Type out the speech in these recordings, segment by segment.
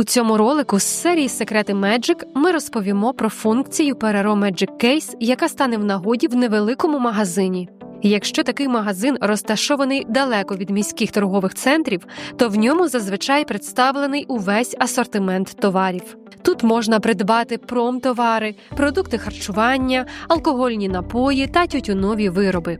У цьому ролику з серії Секрети Magic ми розповімо про функцію Perero Magic Case, яка стане в нагоді в невеликому магазині. Якщо такий магазин розташований далеко від міських торгових центрів, то в ньому зазвичай представлений увесь асортимент товарів. Тут можна придбати промтовари, продукти харчування, алкогольні напої та тютюнові вироби.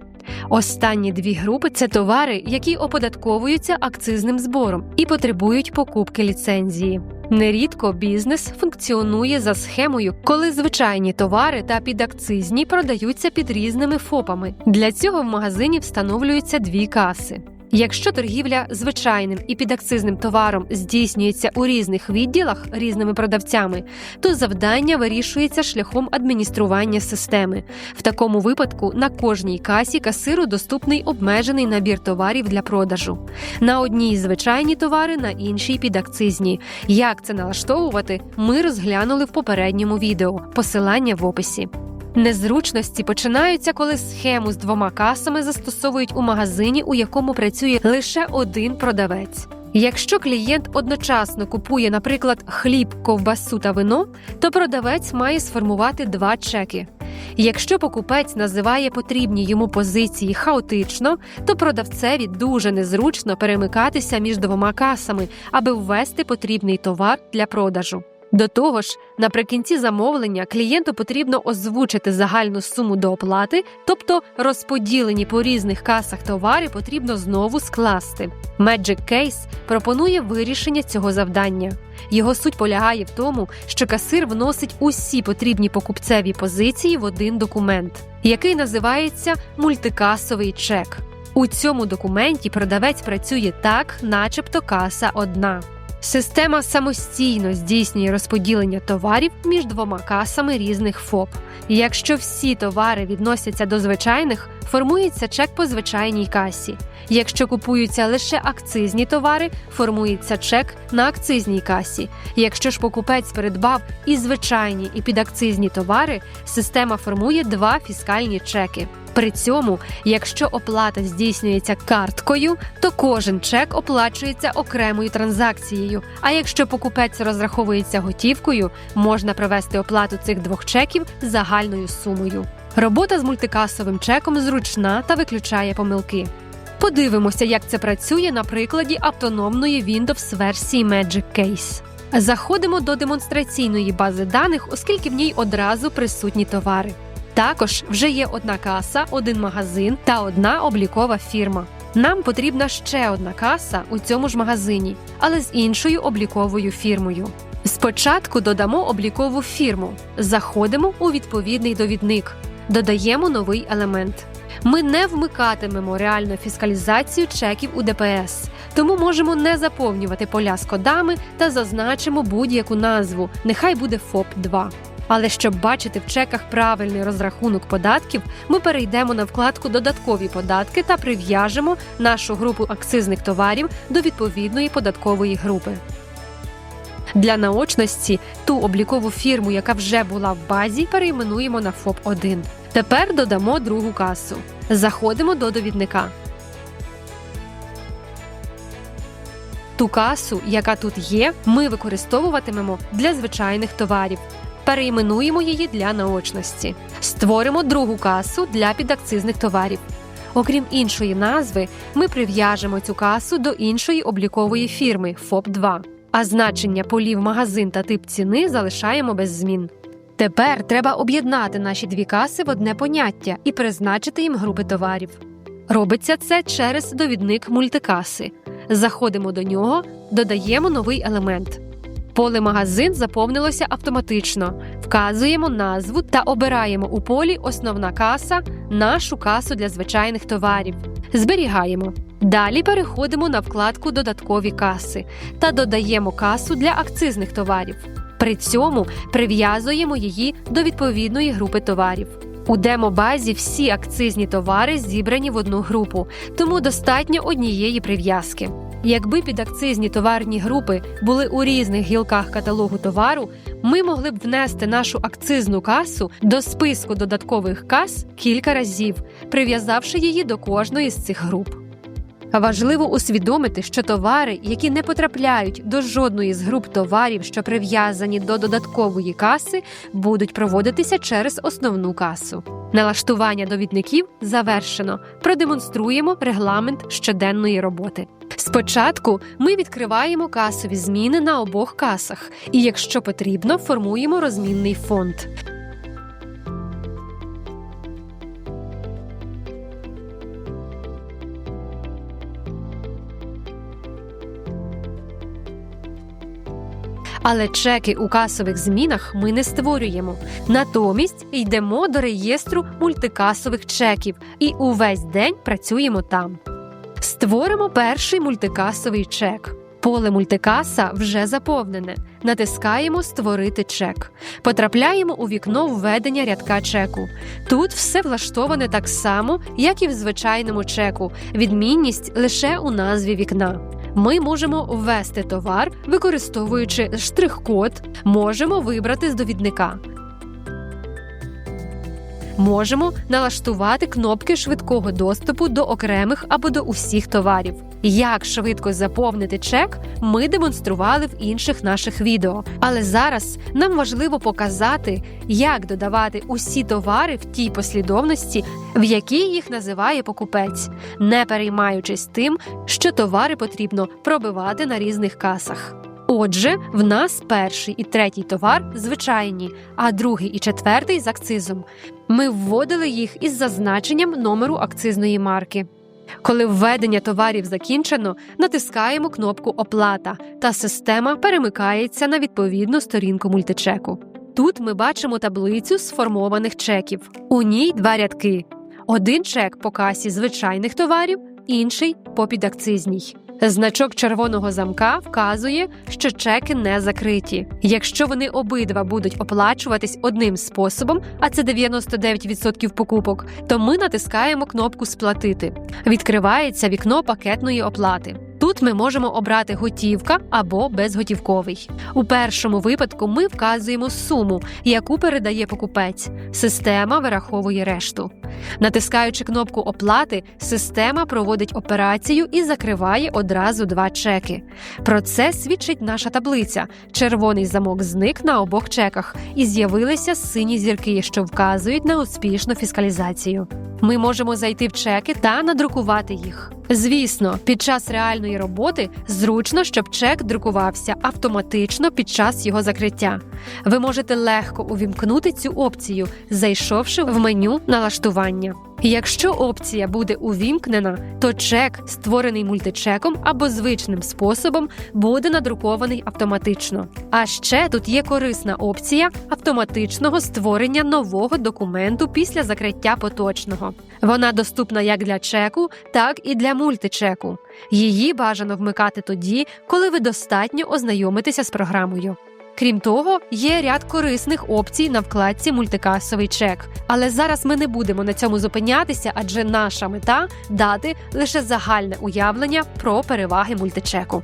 Останні дві групи це товари, які оподатковуються акцизним збором і потребують покупки ліцензії. Нерідко бізнес функціонує за схемою, коли звичайні товари та підакцизні продаються під різними ФОПами. Для цього в магазині встановлюються дві каси. Якщо торгівля звичайним і підакцизним товаром здійснюється у різних відділах різними продавцями, то завдання вирішується шляхом адміністрування системи. В такому випадку на кожній касі касиру доступний обмежений набір товарів для продажу. На одній звичайні товари, на іншій підакцизні. Як це налаштовувати, ми розглянули в попередньому відео. Посилання в описі. Незручності починаються, коли схему з двома касами застосовують у магазині, у якому працює лише один продавець. Якщо клієнт одночасно купує, наприклад, хліб, ковбасу та вино, то продавець має сформувати два чеки. Якщо покупець називає потрібні йому позиції хаотично, то продавцеві дуже незручно перемикатися між двома касами, аби ввести потрібний товар для продажу. До того ж, наприкінці замовлення клієнту потрібно озвучити загальну суму до оплати, тобто розподілені по різних касах товари потрібно знову скласти. Magic Case пропонує вирішення цього завдання. Його суть полягає в тому, що касир вносить усі потрібні покупцеві позиції в один документ, який називається мультикасовий чек. У цьому документі продавець працює так, начебто каса одна. Система самостійно здійснює розподілення товарів між двома касами різних ФОП. Якщо всі товари відносяться до звичайних, формується чек по звичайній касі. Якщо купуються лише акцизні товари, формується чек на акцизній касі. Якщо ж покупець придбав і звичайні, і підакцизні товари, система формує два фіскальні чеки. При цьому, якщо оплата здійснюється карткою, то кожен чек оплачується окремою транзакцією. А якщо покупець розраховується готівкою, можна провести оплату цих двох чеків загальною сумою. Робота з мультикасовим чеком зручна та виключає помилки. Подивимося, як це працює на прикладі автономної Windows версії Magic Case. Заходимо до демонстраційної бази даних, оскільки в ній одразу присутні товари. Також вже є одна каса, один магазин та одна облікова фірма. Нам потрібна ще одна каса у цьому ж магазині, але з іншою обліковою фірмою. Спочатку додамо облікову фірму, заходимо у відповідний довідник, додаємо новий елемент. Ми не вмикатимемо реальну фіскалізацію чеків у ДПС, тому можемо не заповнювати поля з кодами та зазначимо будь-яку назву. Нехай буде ФОП 2 але щоб бачити в чеках правильний розрахунок податків, ми перейдемо на вкладку Додаткові податки та прив'яжемо нашу групу акцизних товарів до відповідної податкової групи. Для наочності ту облікову фірму, яка вже була в базі, перейменуємо на ФОП 1 Тепер додамо другу касу. Заходимо до довідника. Ту касу, яка тут є, ми використовуватимемо для звичайних товарів перейменуємо її для наочності, створимо другу касу для підакцизних товарів. Окрім іншої назви, ми прив'яжемо цю касу до іншої облікової фірми ФОП 2 а значення полів магазин та тип ціни залишаємо без змін. Тепер треба об'єднати наші дві каси в одне поняття і призначити їм групи товарів. Робиться це через довідник мультикаси. Заходимо до нього, додаємо новий елемент. Поле магазин заповнилося автоматично. Вказуємо назву та обираємо у полі Основна каса, нашу касу для звичайних товарів. Зберігаємо. Далі переходимо на вкладку Додаткові каси та додаємо касу для акцизних товарів. При цьому прив'язуємо її до відповідної групи товарів. У демобазі всі акцизні товари зібрані в одну групу, тому достатньо однієї прив'язки. Якби підакцизні товарні групи були у різних гілках каталогу товару, ми могли б внести нашу акцизну касу до списку додаткових кас кілька разів, прив'язавши її до кожної з цих груп. Важливо усвідомити, що товари, які не потрапляють до жодної з груп товарів, що прив'язані до додаткової каси, будуть проводитися через основну касу. Налаштування довідників завершено. Продемонструємо регламент щоденної роботи. Спочатку ми відкриваємо касові зміни на обох касах, і, якщо потрібно, формуємо розмінний фонд. Але чеки у касових змінах ми не створюємо. Натомість йдемо до реєстру мультикасових чеків і увесь день працюємо там. Створимо перший мультикасовий чек. Поле мультикаса вже заповнене. Натискаємо Створити чек. Потрапляємо у вікно введення рядка чеку. Тут все влаштоване так само, як і в звичайному чеку. Відмінність лише у назві вікна. Ми можемо ввести товар, використовуючи штрих-код, можемо вибрати з довідника. Можемо налаштувати кнопки швидкого доступу до окремих або до усіх товарів. Як швидко заповнити чек, ми демонстрували в інших наших відео. Але зараз нам важливо показати, як додавати усі товари в тій послідовності, в якій їх називає покупець, не переймаючись тим, що товари потрібно пробивати на різних касах. Отже, в нас перший і третій товар звичайні, а другий і четвертий з акцизом. Ми вводили їх із зазначенням номеру акцизної марки. Коли введення товарів закінчено, натискаємо кнопку Оплата та система перемикається на відповідну сторінку мультичеку. Тут ми бачимо таблицю сформованих чеків. У ній два рядки: один чек по касі звичайних товарів, інший по підакцизній. Значок червоного замка вказує, що чеки не закриті. Якщо вони обидва будуть оплачуватись одним способом, а це 99% покупок, то ми натискаємо кнопку Сплатити. Відкривається вікно пакетної оплати. Тут ми можемо обрати готівка або безготівковий. У першому випадку ми вказуємо суму, яку передає покупець. Система вираховує решту. Натискаючи кнопку оплати, система проводить операцію і закриває одразу два чеки. Про це свідчить наша таблиця. Червоний замок зник на обох чеках, і з'явилися сині зірки, що вказують на успішну фіскалізацію. Ми можемо зайти в чеки та надрукувати їх. Звісно, під час реальної роботи зручно, щоб чек друкувався автоматично під час його закриття. Ви можете легко увімкнути цю опцію, зайшовши в меню налаштування. Якщо опція буде увімкнена, то чек, створений мультичеком або звичним способом, буде надрукований автоматично. А ще тут є корисна опція автоматичного створення нового документу після закриття поточного. Вона доступна як для чеку, так і для мультичеку. Її бажано вмикати тоді, коли ви достатньо ознайомитеся з програмою. Крім того, є ряд корисних опцій на вкладці мультикасовий чек. Але зараз ми не будемо на цьому зупинятися, адже наша мета дати лише загальне уявлення про переваги мультичеку.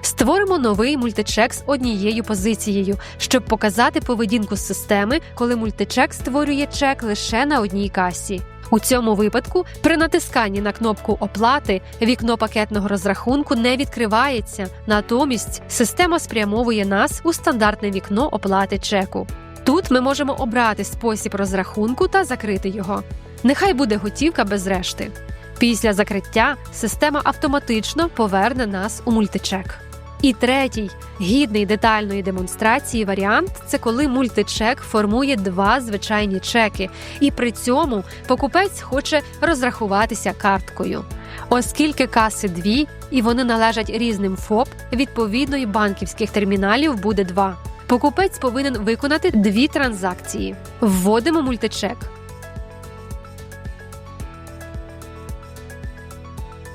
Створимо новий мультичек з однією позицією, щоб показати поведінку системи, коли мультичек створює чек лише на одній касі. У цьому випадку при натисканні на кнопку оплати вікно пакетного розрахунку не відкривається, натомість система спрямовує нас у стандартне вікно оплати чеку. Тут ми можемо обрати спосіб розрахунку та закрити його. Нехай буде готівка без решти. Після закриття система автоматично поверне нас у мультичек. І третій гідний детальної демонстрації варіант це коли мультичек формує два звичайні чеки, і при цьому покупець хоче розрахуватися карткою. Оскільки каси дві і вони належать різним ФОП, відповідно й банківських терміналів буде два. Покупець повинен виконати дві транзакції. Вводимо мультичек.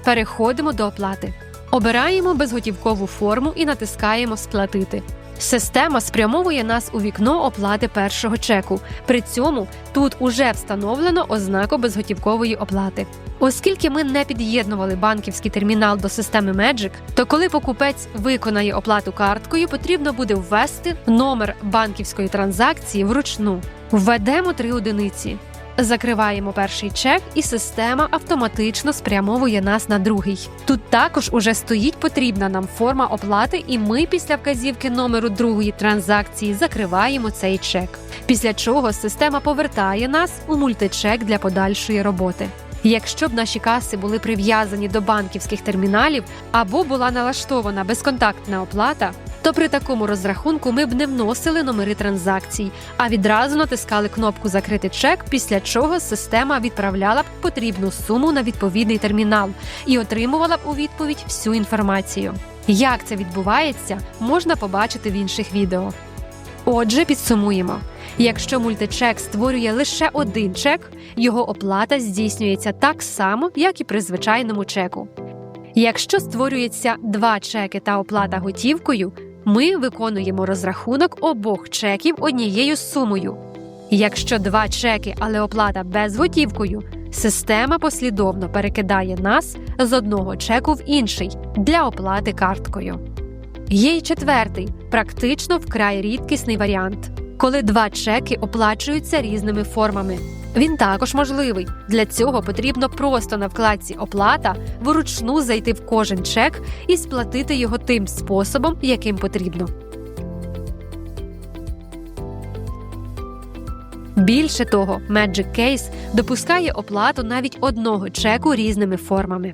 Переходимо до оплати. Обираємо безготівкову форму і натискаємо Сплатити. Система спрямовує нас у вікно оплати першого чеку. При цьому тут уже встановлено ознаку безготівкової оплати. Оскільки ми не під'єднували банківський термінал до системи Magic, то коли покупець виконає оплату карткою, потрібно буде ввести номер банківської транзакції вручну. Введемо три одиниці. Закриваємо перший чек, і система автоматично спрямовує нас на другий. Тут також уже стоїть потрібна нам форма оплати, і ми після вказівки номеру другої транзакції закриваємо цей чек. Після чого система повертає нас у мультичек для подальшої роботи. Якщо б наші каси були прив'язані до банківських терміналів або була налаштована безконтактна оплата, то при такому розрахунку ми б не вносили номери транзакцій, а відразу натискали кнопку Закрити чек, після чого система відправляла б потрібну суму на відповідний термінал і отримувала б у відповідь всю інформацію. Як це відбувається, можна побачити в інших відео. Отже, підсумуємо. Якщо мультичек створює лише один чек, його оплата здійснюється так само, як і при звичайному чеку. Якщо створюється два чеки та оплата готівкою, ми виконуємо розрахунок обох чеків однією сумою. Якщо два чеки, але оплата безготівкою, система послідовно перекидає нас з одного чеку в інший для оплати карткою. Є й четвертий, практично вкрай рідкісний варіант, коли два чеки оплачуються різними формами. Він також можливий. Для цього потрібно просто на вкладці Оплата вручну зайти в кожен чек і сплатити його тим способом, яким потрібно. Більше того, Magic Case допускає оплату навіть одного чеку різними формами.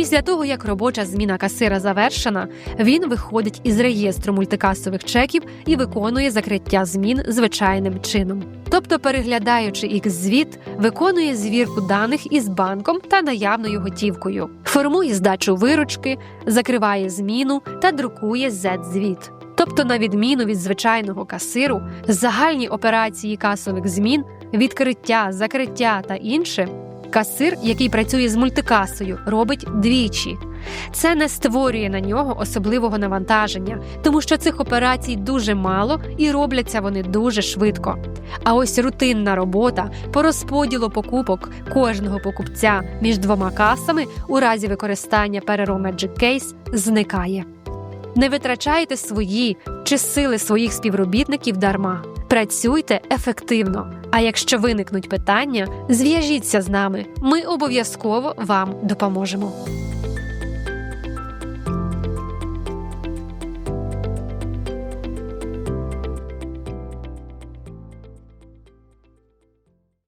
Після того, як робоча зміна касира завершена, він виходить із реєстру мультикасових чеків і виконує закриття змін звичайним чином. Тобто, переглядаючи їх звіт, виконує звірку даних із банком та наявною готівкою, формує здачу виручки, закриває зміну та друкує Z-звіт. Тобто, на відміну від звичайного касиру, загальні операції касових змін, відкриття, закриття та інше Касир, який працює з мультикасою, робить двічі. Це не створює на нього особливого навантаження, тому що цих операцій дуже мало і робляться вони дуже швидко. А ось рутинна робота по розподілу покупок кожного покупця між двома касами у разі використання Perero Magic Case зникає. Не витрачайте свої чи сили своїх співробітників дарма. Працюйте ефективно. А якщо виникнуть питання, зв'яжіться з нами. Ми обов'язково вам допоможемо.